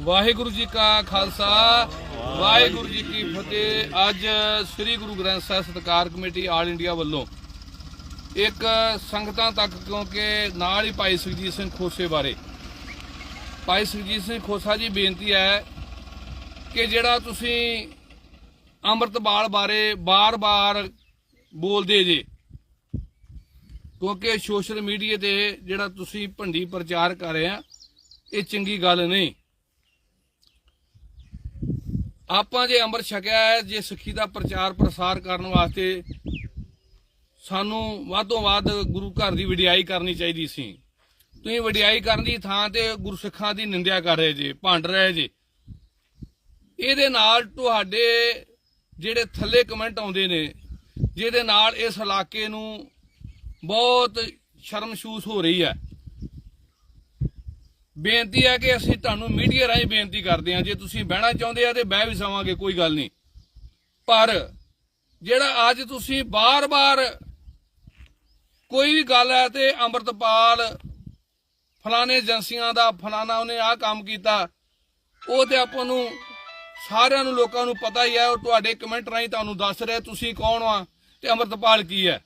ਵਾਹਿਗੁਰੂ ਜੀ ਕਾ ਖਾਲਸਾ। ਵਾਹਿਗੁਰੂ ਜੀ ਕੀ ਫਤਿਹ। ਅੱਜ ਸ੍ਰੀ ਗੁਰੂ ਗ੍ਰੰਥ ਸਾਹਿਬ ਸਤਕਾਰ ਕਮੇਟੀ ਆਲ ਇੰਡੀਆ ਵੱਲੋਂ ਇੱਕ ਸੰਗਤਾਂ ਤੱਕ, ਕਿਉਂਕਿ ਨਾਲ ਹੀ ਭਾਈ ਸੁਖਜੀਤ ਸਿੰਘ ਖੋਸੇ ਬਾਰੇ। ਭਾਈ ਸੁਖਜੀਤ ਸਿੰਘ ਖੋਸਾ ਜੀ, ਬੇਨਤੀ ਹੈ ਕਿ ਜਿਹੜਾ ਤੁਸੀਂ ਅੰਮ੍ਰਿਤਪਾਲ ਬਾਰੇ ਬਾਰ-ਬਾਰ ਬੋਲਦੇ ਜੇ, ਕਿਉਂਕਿ ਸੋਸ਼ਲ ਮੀਡੀਆ ਤੇ ਜਿਹੜਾ ਤੁਸੀਂ ਭੰਡੀ ਪ੍ਰਚਾਰ ਕਰ ਰਹੇ ਆ, ਇਹ ਚੰਗੀ ਗੱਲ ਨਹੀਂ। ਆਪਾਂ ਜੇ ਅੰਮ੍ਰਿਤ ਛਕਿਆ ਹੈ, ਜੇ ਸਿੱਖੀ ਦਾ ਪ੍ਰਚਾਰ ਪ੍ਰਸਾਰ ਕਰਨ ਵਾਸਤੇ ਸਾਨੂੰ ਵੱਧੋਂ ਵੱਧ ਗੁਰੂ ਘਰ ਦੀ ਵਡਿਆਈ ਕਰਨੀ ਚਾਹੀਦੀ ਸੀ। ਤੁਸੀਂ ਵਡਿਆਈ ਕਰਨ ਦੀ ਥਾਂ ਤੇ ਗੁਰਸਿੱਖਾਂ ਦੀ ਨਿੰਦਿਆ ਕਰ ਰਹੇ ਜੇ, ਭੰਡ ਰਹੇ ਜੇ। ਇਹਦੇ ਨਾਲ ਤੁਹਾਡੇ ਜਿਹੜੇ ਥੱਲੇ ਕਮੈਂਟ ਆਉਂਦੇ ਨੇ, ਜਿਹਦੇ ਨਾਲ ਇਸ ਇਲਾਕੇ ਨੂੰ ਬਹੁਤ ਸ਼ਰਮਸੂਸ ਹੋ ਰਹੀ ਹੈ। ਬੇਨਤੀ ਹੈ ਕਿ ਅਸੀਂ ਤੁਹਾਨੂੰ ਮੀਡੀਆ ਰਾਹੀਂ ਬੇਨਤੀ ਕਰਦੇ ਹਾਂ, ਜੇ ਤੁਸੀਂ ਬਹਿਣਾ ਚਾਹੁੰਦੇ ਆ ਤੇ ਬਹਿ ਵੀ ਸਵਾਂਗੇ ਕੋਈ ਗੱਲ ਨਹੀਂ। ਪਰ ਜਿਹੜਾ ਅੱਜ ਤੁਸੀਂ ਬਾਰ-ਬਾਰ ਕੋਈ ਵੀ ਗੱਲ ਹੈ ਤੇ ਅੰਮ੍ਰਿਤਪਾਲ ਫਲਾਣੇ ਏਜੰਸੀਆਂ ਦਾ, ਫਲਾਣਾ ਉਹਨੇ ਆਹ ਕੰਮ ਕੀਤਾ, ਉਹ ਤੇ ਆਪਾਂ ਨੂੰ ਸਾਰਿਆਂ ਨੂੰ ਲੋਕਾਂ ਨੂੰ ਪਤਾ ਹੀ ਹੈ, ਉਹ ਤੁਹਾਡੇ ਕਮੈਂਟ ਰਾਹੀਂ ਤੁਹਾਨੂੰ ਦੱਸ ਰਿਹਾ, ਤੁਸੀਂ ਕੌਣ ਆ ਤੇ ਅੰਮ੍ਰਿਤਪਾਲ ਕੀ ਹੈ।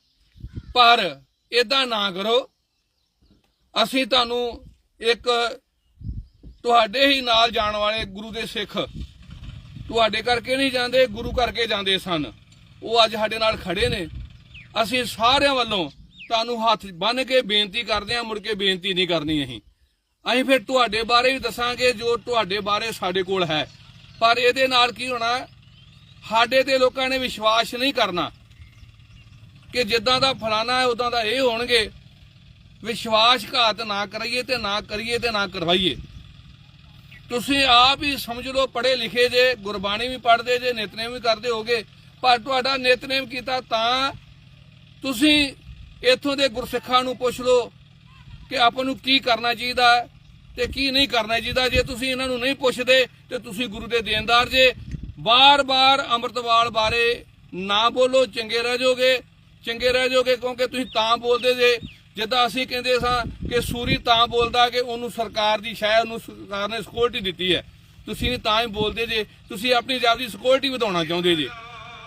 ਪਰ ਇਦਾਂ ਨਾ ਕਰੋ। ਅਸੀਂ ਤੁਹਾਨੂੰ ਇੱਕ ਤੁਹਾਡੇ ਹੀ ਨਾਲ ਜਾਣ ਵਾਲੇ ਗੁਰੂ ਦੇ ਸਿੱਖ। ਤੁਹਾਡੇ ਕਰਕੇ ਨਹੀਂ ਜਾਂਦੇ, ਗੁਰੂ ਕਰਕੇ ਜਾਂਦੇ ਸਨ। ਉਹ ਅੱਜ ਸਾਡੇ ਨਾਲ ਖੜੇ ਨੇ। ਅਸੀਂ ਸਾਰਿਆਂ ਵੱਲੋਂ ਤੁਹਾਨੂੰ ਹੱਥ ਬੰਨ੍ਹ ਕੇ ਬੇਨਤੀ ਕਰਦੇ ਹਾਂ, ਮੁੜ ਕੇ ਬੇਨਤੀ ਨਹੀਂ ਕਰਨੀ ਅਸੀਂ। ਅਸੀਂ ਫਿਰ ਤੁਹਾਡੇ ਬਾਰੇ ਵੀ ਦੱਸਾਂਗੇ ਜੋ ਤੁਹਾਡੇ ਬਾਰੇ ਸਾਡੇ ਕੋਲ ਹੈ। ਪਰ ਇਹਦੇ ਨਾਲ ਕੀ ਹੋਣਾ, ਸਾਡੇ ਤੇ ਲੋਕਾਂ ਨੇ ਵਿਸ਼ਵਾਸ ਨਹੀਂ ਕਰਨਾ ਕਿ ਜਿੱਦਾਂ ਦਾ ਫਲਾਣਾ ਹੈ, ਉਦਾਂ ਦਾ ਇਹ ਹੋਣਗੇ। ਵਿਸ਼ਵਾਸਘਾਤ ਨਾ ਕਰੀਏ ਤੇ ਨਾ ਕਰੀਏ ਤੇ ਨਾ ਕਰਵਾਈਏ। ਤੁਸੀਂ ਆਪ ਹੀ ਸਮਝ ਲਓ, ਪੜ੍ਹੇ ਲਿਖੇ ਜੇ, ਗੁਰਬਾਣੀ ਵੀ ਪੜ੍ਹਦੇ ਜੇ ਨਿਤਨੇਮ ਵੀ ਕਰਦੇ ਹੋਗੇ, ਪਰ ਤੁਹਾਡਾ ਨਿਤਨੇਮ ਕੀਤਾ ਤਾਂ ਤੁਸੀਂ ਇੱਥੋਂ ਦੇ ਗੁਰਸਿੱਖਾਂ ਨੂੰ ਪੁੱਛ ਲਓ ਕਿ ਆਪਾਂ ਨੂੰ ਕੀ ਕਰਨਾ ਚਾਹੀਦਾ ਤੇ ਕੀ ਨਹੀਂ ਕਰਨਾ ਚਾਹੀਦਾ। ਜੇ ਤੁਸੀਂ ਇਹਨਾਂ ਨੂੰ ਨਹੀਂ ਪੁੱਛਦੇ ਤੇ ਤੁਸੀਂ ਗੁਰੂ ਦੇ ਦੇਣਦਾਰ ਜੇ। ਬਾਰ-ਬਾਰ ਅੰਮ੍ਰਿਤਵਾਲ ਬਾਰੇ ਨਾ ਬੋਲੋ, ਚੰਗੇ ਰਹਿ ਜਾਓਗੇ, ਚੰਗੇ ਰਹਿ ਜਾਓਗੇ ਕਿਉਂਕਿ ਤੁਸੀਂ ਤਾਂ ਬੋਲਦੇ ਜੇ। ਜਿੱਦਾਂ ਅਸੀਂ ਕਹਿੰਦੇ ਸਾਂ ਕਿ ਸੂਰੀ ਤਾਂ ਬੋਲਦਾ ਕਿ ਉਹਨੂੰ ਸਰਕਾਰ ਦੀ ਸ਼ਾਇਦ ਉਹਨੂੰ ਸਰਕਾਰ ਨੇ ਸਿਕਿਉਰਿਟੀ ਦਿੱਤੀ ਹੈ। ਤੁਸੀਂ ਤਾਂ ਹੀ ਬੋਲਦੇ ਜੇ। ਤੁਸੀਂ ਆਪਣੀ ਜਾਬ ਦੀ ਸਿਕਿਉਰਿਟੀ ਵਧਾਉਣਾ ਚਾਹੁੰਦੇ ਜੇ।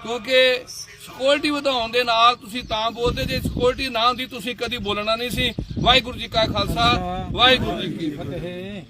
ਕਿਉਂਕਿ ਸਿਕਿਉਰਿਟੀ ਵਧਾਉਣ ਦੇ ਨਾਲ ਤੁਸੀਂ ਤਾਂ ਬੋਲਦੇ ਜੇ। ਸਿਕਿਉਰਿਟੀ ਨਾ ਹੁੰਦੀ ਤੁਸੀਂ ਕਦੀ ਬੋਲਣਾ ਨਹੀਂ ਸੀ। ਵਾਹਿਗੁਰੂ ਜੀ ਕਾ ਖਾਲਸਾ, ਵਾਹਿਗੁਰੂ ਜੀ ਕੀ ਫਤਿਹ।